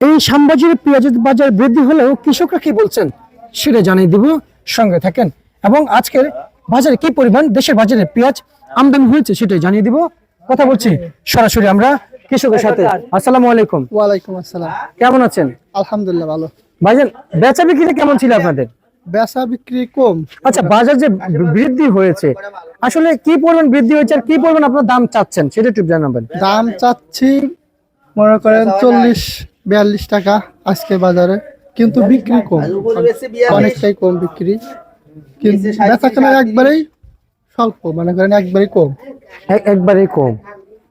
এই শ্যামবাজারে পেঁয়াজের বাজার বৃদ্ধি হলেও কৃষকরা কি বলছেন সেটা জানিয়ে দিব। সঙ্গে থাকেন। এবং আজকের বাজারে কি পরিমাণ দেশের বাজারে পেঁয়াজ আমদানি হয়েছে সেটাই জানিয়ে দিব। কথা বলছি সরাসরি আমরা কৃষকের সাথে। আসসালামু আলাইকুম। ওয়ালাইকুম আসসালাম। কেমন আছেন? আলহামদুলিল্লাহ ভালো। ভাইজান বেচা বিক্রিটা কেমন ছিল আপনাদের? বেচা বিক্রি কম। আচ্ছা বাজার যে বৃদ্ধি হয়েছে আসলে কি পরিমাণ বৃদ্ধি হয়েছে আর কি পরিমাণ আপনার দাম চাচ্ছেন? সেটা একটু জানাবেন। দাম চাচ্ছি মনে করেন চল্লিশ বিয়াল্লিশ টাকা আজকে বাজারে কিন্তু বিক্রি কম অনেকটাই কম বিক্রি। কিন্তু বেচা কেনা একবারেই স্বল্প মনে করেন একবারেই কম। এক- একবারেই কম।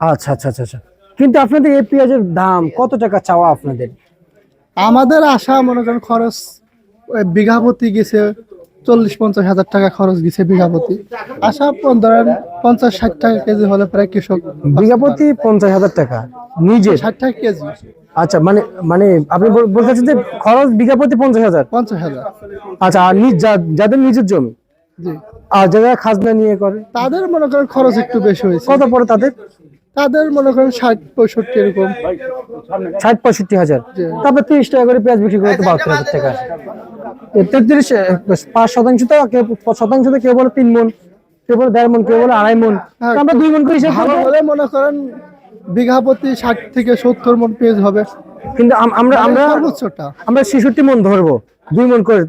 আচ্ছা আচ্ছা আচ্ছা আচ্ছা। কিন্তু আপনাদের এই পেঁয়াজের দাম কত টাকা চাওয়া আপনাদের? আমাদের আশা মনে করেন খরচ বিঘা প্রতি গেছে চল্লিশ পঞ্চাশ হাজার টাকা খরচ গেছে বিঘা প্রতি আশা ধরেন পঞ্চাশ ষাট টাকা কেজি হলে প্রায় কৃষক বিঘা প্রতি পঞ্চাশ হাজার টাকা নিজে? ষাট টাকা কেজি। আচ্ছা মানে মানে আপনি বলতে চাচ্ছেন যে খরচ বিঘা প্রতি পঞ্চাশ হাজার? পঞ্চাশ হাজার। আচ্ছা আর যাদের নিজের জমি? আর যারা খাজনা নিয়ে করে? তাদের মনে করেন খরচ একটু বেশি হয়েছে। কত পড়ে তাদের? তাদের মনে করেন ষাট পঁয়ষট্টি এরকম। ষাট পঁয়ষট্টি হাজার তারপর তিরিশ টাকা করে পেঁয়াজ বিক্রি করে তো বাহাত্তর হাজার টাকা। তেত্রিশ পাঁচ শতাংশ তো কেউ শতাংশ তো কেউ বলে তিন মন কেউ বলে দেড় মন কেউ বলে আড়াই মন হ্যাঁ, আমরা দুই মন করে হিসাব ভালো মনে করেন বিঘা প্রতি ষাট থেকে সত্তর মন পেজ হবে। কিন্তু আমরা আমরা সর্বোচ্চটা। আমরা ছেষট্টি মন ধরবো দুই মন করে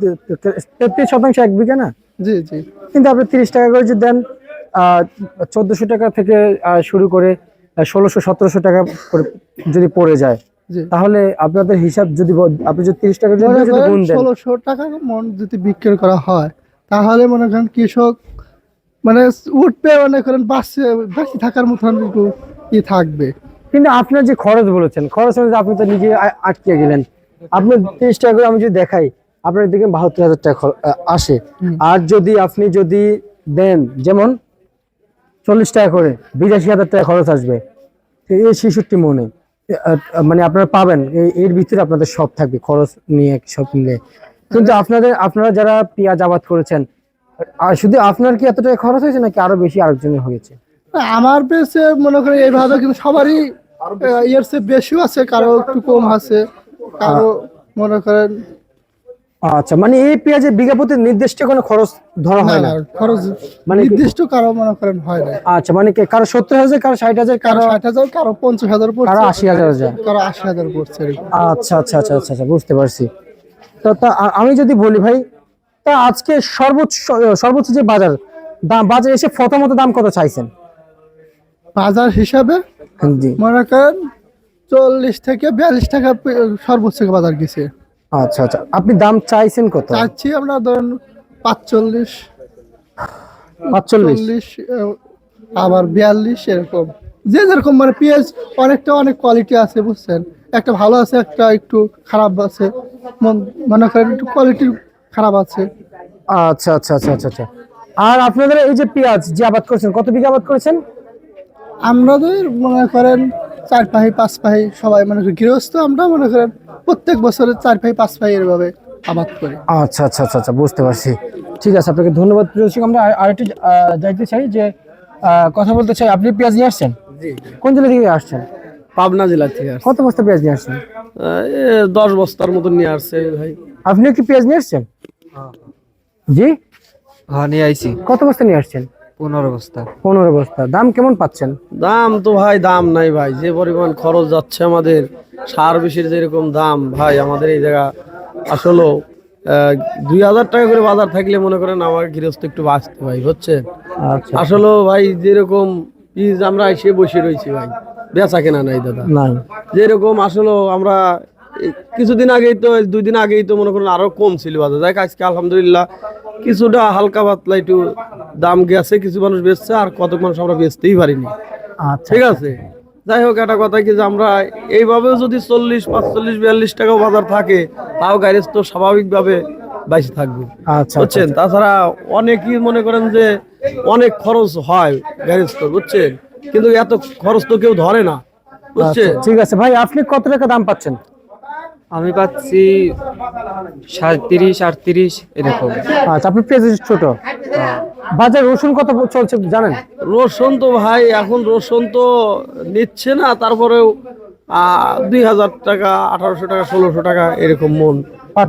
তেত্রিশ শতাংশ এক বিঘা না? জি জি। কিন্তু আপনি তিরিশ টাকা করে যদি দেন চোদ্দশো টাকা থেকে শুরু করে ষোলোশো সতেরোশো টাকা করে যদি পড়ে যায়। তাহলে আপনাদের হিসাব যদি আপনি যদি তিরিশ টাকা ষোলোশো টাকা মন যদি বিক্রি করা হয় তাহলে মনে করেন কৃষক মানে উঠবে মনে করেন বাঁচছে বাঁচি থাকার মতন ই থাকবে। কিন্তু আপনার যে খরচ বলেছেন খরচ আপনি তো নিজে আটকে গেলেন। আপনি তিরিশ টাকা করে আমি যদি দেখাই আপনার দিকে বাহাত্তর হাজার টাকা আসে। আর যদি আপনি যদি দেন যেমন চল্লিশ টাকা করে বিরাশি হাজার টাকা খরচ আসবে। এই ছেষট্টি মনে। মানে আপনারা পাবেন। এর ভিতরে আপনাদের সব থাকবে খরচ নিয়ে সব নিয়ে কিন্তু আপনাদের আপনারা যারা পেঁয়াজ আবাদ করেছেন আর শুধু আপনার কি এত টাকা খরচ হয়েছে নাকি আরও বেশি আরেকজনের হয়েছে? আমার পেছে মনে করি এইভাবে কিন্তু সবারই এর চেয়ে বেশিও আছে কারও একটু কম আছে কারও মনে করেন আচ্ছা মানে এই পেঁয়াজের বিঘা প্রতি নির্দিষ্ট কোনো খরচ ধরা হয় না খরচ মানে নির্দিষ্ট কারও মনে করেন হয় না। আচ্ছা মানে কারও সত্তর হাজার কারও ষাট হাজার কারও ষাট হাজার কারও পঞ্চাশ হাজার কারও আশি হাজার হাজার। কারও আশি হাজার পড়ছে আচ্ছা আচ্ছা আচ্ছা আচ্ছা আচ্ছা বুঝতে পারছি। তো তা আমি যদি বলি ভাই তা আজকে সর্বোচ্চ সর্বোচ্চ যে বাজার দাম বাজার এসে প্রথমত দাম কত চাইছেন? বাজার হিসাবে জি। মনে করেন চল্লিশ থেকে বিয়াল্লিশ টাকা সর্বোচ্চ বাজার গেছে। আচ্ছা আচ্ছা। আপনি দাম চাইছেন কত? চাচ্ছি আমরা ধরেন পাঁচচল্লিশ। পাঁচচল্লিশ? চল্লিশ আবার বিয়াল্লিশ এরকম। যে যেরকম মানে পেঁয়াজ অনেকটা অনেক কোয়ালিটি আছে বুঝছেন? একটা ভালো আছে একটা একটু খারাপ আছে। মন- করেন একটু কোয়ালিটি খারাপ আছে। আচ্ছা আচ্ছা আচ্ছা আচ্ছা আচ্ছা। আর আপনাদের এই যে পেঁয়াজ যে আবাদ করেছেন কত বিঘা আবাদ করেছেন? আমাদের মনে করেন চার পাহি পাঁচ পাহি সবাই মনে করেন গৃহস্থ আমরা মনে করেন প্রত্যেক বছরে চার পাহি পাঁচ পাহি এভাবে আবাদ করে। আচ্ছা আচ্ছা আচ্ছা আচ্ছা বুঝতে পারছি। ঠিক আছে আপনাকে ধন্যবাদ প্রিয় দর্শক। আমরা আর- আরেকটু জানতে চাই যে কথা বলতে চাই। আপনি পেঁয়াজ নিয়ে আসছেন? কোন জেলা থেকে আসছেন? পাবনা জেলা থেকে কত বস্তা পেঁয়াজ নিয়ে আসছেন? দশ বস্তার মতন নিয়ে আসছে ভাই। আপনিও কি পেঁয়াজ নিয়ে আসছেন? জি? হ্যাঁ নিয়ে আইছি। কত বস্তা নিয়ে আসছেন? পনেরো বস্তা পনেরো বস্তা দাম কেমন পাচ্ছেন? দাম তো ভাই দাম নাই ভাই। যে পরিমাণ খরচ যাচ্ছে আমাদের সার বিষের যেরকম দাম ভাই আমাদের এই জায়গা আসলেও দুই হাজার টাকা করে বাজার থাকলে মনে করেন আমার গৃহস্থ একটু বাঁচতে ভাই আচ্ছা। আসলে ভাই যেরকম পিস আমরা এসে বসে রয়েছি ভাই বেচা কেনা নাই দাদা। নাই। যেরকম আসলে আমরা কিছুদিন আগেই তো দুই দিন আগেই তো মনে করেন আরও কম ছিল বাজার। দেখ আজকে আলহামদুলিল্লাহ কিছুটা হালকা পাতলা একটু দাম গেছে কিছু মানুষ বেচছে আর কত মানুষ আমরা বেচতেই পারিনি। আচ্ছা ঠিক আছে? যাই হোক একটা কথা কি যে আমরা এইভাবেও যদি চল্লিশ পাঁচচল্লিশ বিয়াল্লিশ টাকাও বাজার থাকে তাও গ্যারেজ তো স্বাভাবিকভাবে বাইশে থাকবে। আচ্ছা বুঝছেন? তাছাড়া অনেকই মনে করেন যে অনেক খরচ হয় গ্যারেজ তো বুঝছেন? কিন্তু এত খরচ তো কেউ ধরে না বুঝছেন? আচ্ছা, ঠিক আছে। ভাই আপনি কত টাকা দাম পাচ্ছেন? আমি পাচ্ছি সাঁত্রিশ আটত্রিশ এরকম। আচ্ছা আপনি পেঁয়াজ ছোট। বাজার রসুন কত চলছে জানেন? রসুন তো ভাই এখন রসুন তো নিচ্ছে না তারপরেও দুই হাজার টাকা আঠারোশো টাকা ষোলোশো টাকা এরকম মন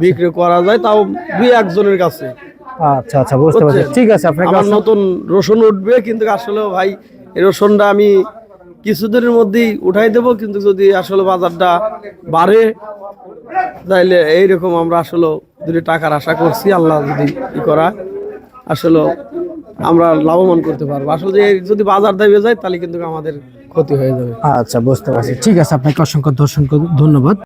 বিক্রি করা যায় তাও দুই একজনের কাছে। আচ্ছা আচ্ছা বুঝতে পারছি। ঠিক আছে অসংখ্য- নতুন রসুন উঠবে কিন্তু আসলে ভাই এই রসুনটা আমি কিছুদিনের মধ্যেই উঠাই দেব, কিন্তু যদি আসলে বাজারটা বাড়ে, তাইলে এইরকম আমরা আসলে যদি টাকার আশা করছি, আল্লাহ যদি ই করা, আসলে আমরা লাভবান করতে পারব। আসলে যদি বাজার দেবে যায়, তাহলে কিন্তু আমাদের ক্ষতি হয়ে যাবে। আচ্ছা বুঝতে পারছি। ঠিক আছে, আপনাকে অসংখ্য ধন্যবাদ।